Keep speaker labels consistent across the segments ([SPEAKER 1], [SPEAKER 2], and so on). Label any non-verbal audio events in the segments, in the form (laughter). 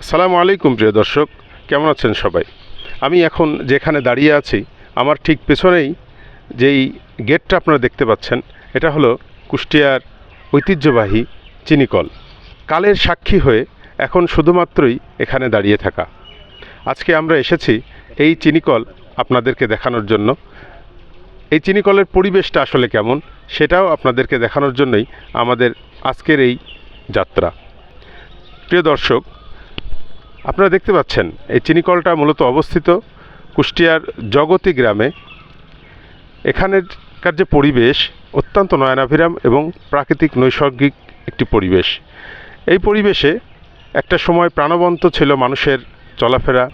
[SPEAKER 1] সালামু আলাইকুম, প্রিয় দর্শক। কেমন আছেন সবাই? আমি এখন যেখানে দাঁড়িয়ে আছি, আমার ঠিক পেছনেই যেই গেটটা আপনারা দেখতে পাচ্ছেন, এটা হলো কুষ্টিয়ার ঐতিহ্যবাহী চিনিকল। কালের সাক্ষী হয়ে এখন শুধুমাত্রই এখানে দাঁড়িয়ে থাকা। আজকে আমরা এসেছি এই চিনিকল আপনাদেরকে দেখানোর জন্য। এই চিনিকলের পরিবেশটা আসলে কেমন, সেটাও আপনাদেরকে দেখানোর জন্যই আমাদের আজকের এই যাত্রা। প্রিয় দর্শক আপনারা দেখতে পাচ্ছেন, এই চিনিকলটা মূলত অবস্থিত কুষ্টিয়ার জগতি গ্রামে। এখানেরকার যে পরিবেশ অত্যন্ত নয়নাভিরাম এবং প্রাকৃতিক নৈসর্গিক একটি পরিবেশ। এই পরিবেশে একটা সময় প্রাণবন্ত ছিল মানুষের চলাফেরা।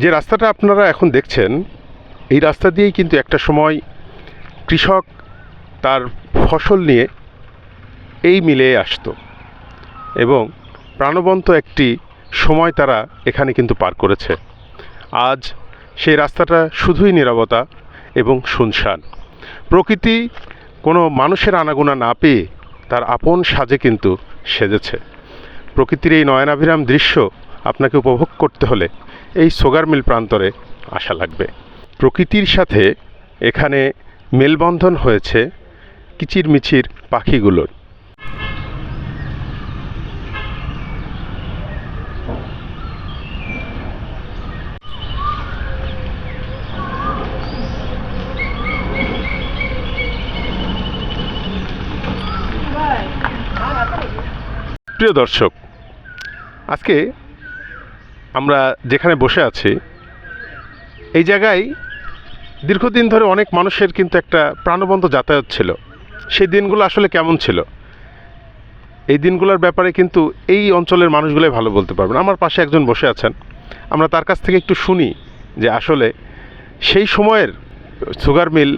[SPEAKER 1] যে রাস্তাটা আপনারা এখন দেখছেন, এই রাস্তা দিয়েই কিন্তু একটা সময় কৃষক তার ফসল নিয়ে এই মিলে আসতো এবং প্রাণবন্ত একটি সময় তারা এখানে কিন্তু পার করেছে। আজ সেই রাস্তাটা শুধুই নীরবতা এবং শুনশান। প্রকৃতি কোনো মানুষের আনাগোনা না পেয়ে তার আপন সাজে কিন্তু সেজেছে। প্রকৃতির এই নয়নাভিরাম দৃশ্য আপনাকে উপভোগ করতে হলে এই সোগার মিল প্রান্তরে আসা লাগবে। প্রকৃতির সাথে এখানে মেলবন্ধন হয়েছে কিচিরমিচির পাখিগুলোর। প্রিয় দর্শক, আজকে আমরা যেখানে বসে আছি, এই জায়গায় দীর্ঘদিন ধরে অনেক মানুষের কিন্তু একটা প্রাণবন্ত যাতায়াত ছিল। সেই দিনগুলো আসলে কেমন ছিল? এই দিনগুলোর ব্যাপারে কিন্তু এই অঞ্চলের মানুষগুলোই ভালো বলতে পারবেন। আমার পাশে একজন বসে আছেন। আমরা তার কাছ থেকে একটু শুনি যে আসলে সেই সময়ের সুগার মিল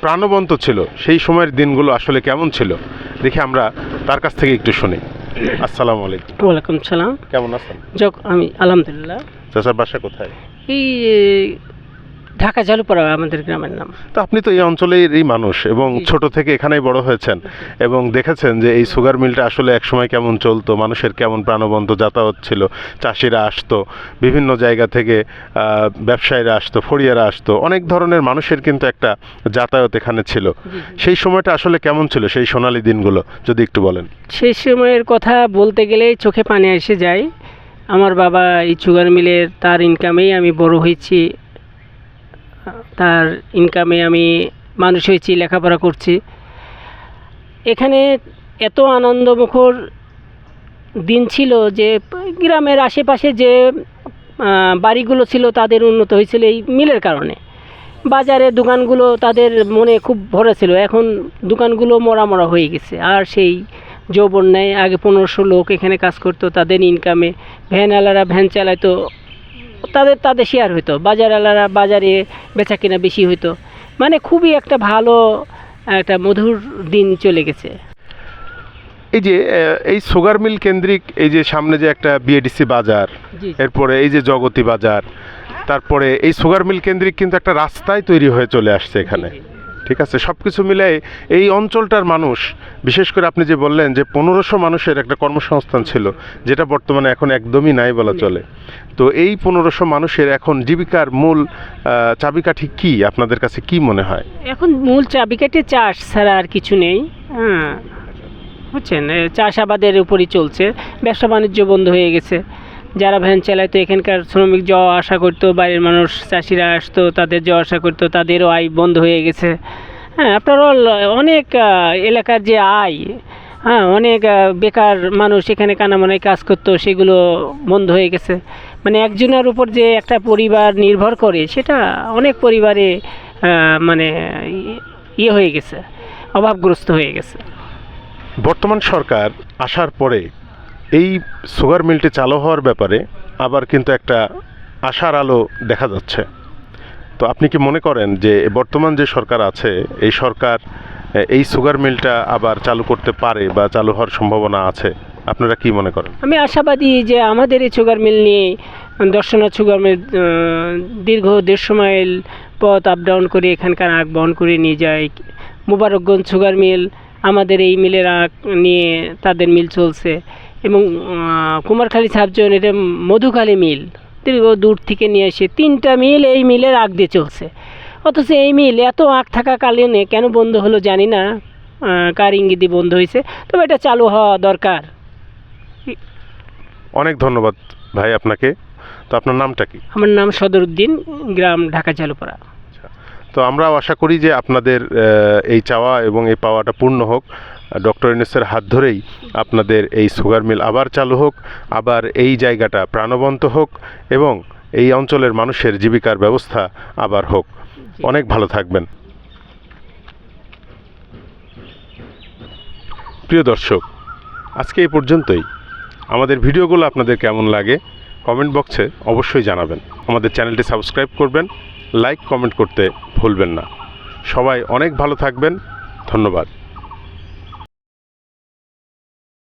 [SPEAKER 1] প্রাণবন্ত ছিল। সেই সময়ের দিনগুলো আসলে কেমন ছিল? দেখে আমরা তার কাছ থেকে একটু শুনি। (laughs) আসসালামু আলাইকুম।
[SPEAKER 2] ওয়ালাইকুম সালাম।
[SPEAKER 1] কেমন আছেন?
[SPEAKER 2] যাক আমি আলহামদুলিল্লাহ।
[SPEAKER 1] চাচার বাসা কোথায়?
[SPEAKER 2] এই ঢাকা জালুপাড়া আমাদের গ্রামের নাম।
[SPEAKER 1] তো আপনি তো এই অঞ্চলেরই মানুষ এবং। ছোট থেকে এখানেই বড় হয়েছেন এবং দেখেছেন যে এই সুগার মিলটা আসলে একসময় কেমন চলতো মানুষের কেমন প্রাণবন্ত যাতায়াত ছিল চাষিরা আসতো বিভিন্ন জায়গা থেকে ব্যবসায়ীরা আসতো ফড়িয়ারা আসতো অনেক ধরনের মানুষের কিন্তু একটা যাতায়াত এখানে ছিল। সেই সময়টা আসলে কেমন ছিল সেই সোনালি দিনগুলো যদি একটু বলেন?
[SPEAKER 2] সেই সময়ের কথা বলতে গেলে চোখে পানি এসে যায়। আমার বাবা এই সুগার মিলের তার ইনকামেই আমি বড় হয়েছি। তার ইনকামে আমি মানুষ হয়েছি, লেখাপড়া করছি। এখানে এত আনন্দমুখর দিন ছিল যে, গ্রামের আশেপাশে যে বাড়িগুলো ছিল তাদের উন্নত হয়েছিল এই মিলের কারণে। বাজারে দোকানগুলো তাদের মনে খুব ভরা ছিল। এখন দোকানগুলো মরা মরা হয়ে গেছে। আর সেই যৌবন নেয় আগে পনেরোশো লোক এখানে কাজ করতো, তাদের ইনকামে ভ্যানওয়ালারা ভ্যান চালাতো তাদের তাদের শেয়ার হতো বাজারওয়ালারা বাজারে বেচা কেনা বেশি হইতো। মানে খুবই একটা ভালো একটা মধুর দিন চলে গেছে।
[SPEAKER 1] এই যে এই সুগার মিল কেন্দ্রিক এই যে সামনে যে একটা বিএডিসি বাজার এরপরে এই যে জগতি বাজার তারপরে এই সুগার মিল কেন্দ্রিক কিন্তু একটা রাস্তায় তৈরি হয়ে চলে আসছে এখানে। ঠিক আছে? সব কিছু মিলে এই অঞ্চলটার মানুষ বিশেষ করে আপনি যে বললেন যে পনেরোশো মানুষের একটা কর্মসংস্থান ছিল যেটা বর্তমানে এখন একদমই নাই বলা চলে। তো এই পনেরোশো মানুষের এখন জীবিকার মূল চাবিকাঠি কি? আপনাদের কাছে কি মনে হয়?
[SPEAKER 2] এখন মূল চাবিকাঠি চাষ ছাড়া আর কিছু নেই। হ্যাঁ। বুঝছেন? চাষাবাদের উপরই চলছে। ব্যবসা বাণিজ্য বন্ধ হয়ে গেছে। যারা ভ্যান চালাইতো, এখানকার শ্রমিক যাওয়া আসা করতো, বাইরের মানুষ, চাষিরা আসতো, তাদের যাওয়া আসা করতো, তাদেরও আয় বন্ধ হয়ে গেছে। হ্যাঁ আপনার অনেক এলাকার যে আয় হ্যাঁ অনেক বেকার মানুষ এখানে কানামানায় কাজ করতো, সেগুলো বন্ধ হয়ে গেছে। মানে একজনের উপর যে একটা পরিবার নির্ভর করে, সেটা অনেক পরিবারে মানে ইয়ে হয়ে গেছে, অভাবগ্রস্ত হয়ে গেছে।
[SPEAKER 1] বর্তমান সরকার আসার পরে এই সুগার মিলটি চালু হওয়ার ব্যাপারে আবার কিন্তু একটা আশার আলো দেখা যাচ্ছে। তো আপনি কি মনে করেন যে বর্তমান যে সরকার আছে, এই সরকার এই সুগার মিলটা আবার চালু করতে পারে বা চালু হওয়ার সম্ভাবনা আছে? আপনারা কি মনে করেন?
[SPEAKER 2] আমি আশাবাদী যে আমাদের এই সুগার মিল নিয়ে দর্শনাথ সুগার মিল দীর্ঘ দেড়শো মাইল পথ আপ ডাউন করে এখানকার আগ বহন করে নিয়ে যায়। মুবারকগঞ্জ সুগার মিল আমাদের এই মিলের আখ নিয়ে তাদের মিল চলছে। এবং কুমারখালী সাবজন এটা মধুখালী মিল। দীর্ঘ দূর থেকে নিয়ে এসে তিনটা মিল এই মিলের আগ দিয়ে চলছে। অথচ এই মিল এত আগ থাকাকালীনে কেন বন্ধ হলো জানি না কার ইঙ্গিতে বন্ধ হয়েছে। তবে এটা চালু হওয়া দরকার।
[SPEAKER 1] অনেক ধন্যবাদ ভাই আপনাকে। তো আপনার নামটা কি?
[SPEAKER 2] আমার নাম সদরুদ্দিন গ্রাম ঢাকা চালুপাড়া
[SPEAKER 1] তো আমরাও আশা করি যে আপনাদের এই চাওয়া এবং এই পাওয়াটা পূর্ণ হোক। ডক্টর ইউনুসের হাত ধরেই আপনাদের এই সুগার মিল আবার চালু হোক, আবার এই জায়গাটা প্রাণবন্ত হোক এবং এই অঞ্চলের মানুষের জীবিকার ব্যবস্থা আবার হোক। অনেক ভালো থাকবেন। প্রিয় দর্শক, আজকে এই পর্যন্তই। আমাদের ভিডিওগুলো আপনাদের কেমন লাগে কমেন্ট বক্সে অবশ্যই জানাবেন। আমাদের চ্যানেলটি সাবস্ক্রাইব করবেন। লাইক কমেন্ট করতে ভুলবেন না। সবাই অনেক ভালো থাকবেন। ধন্যবাদ।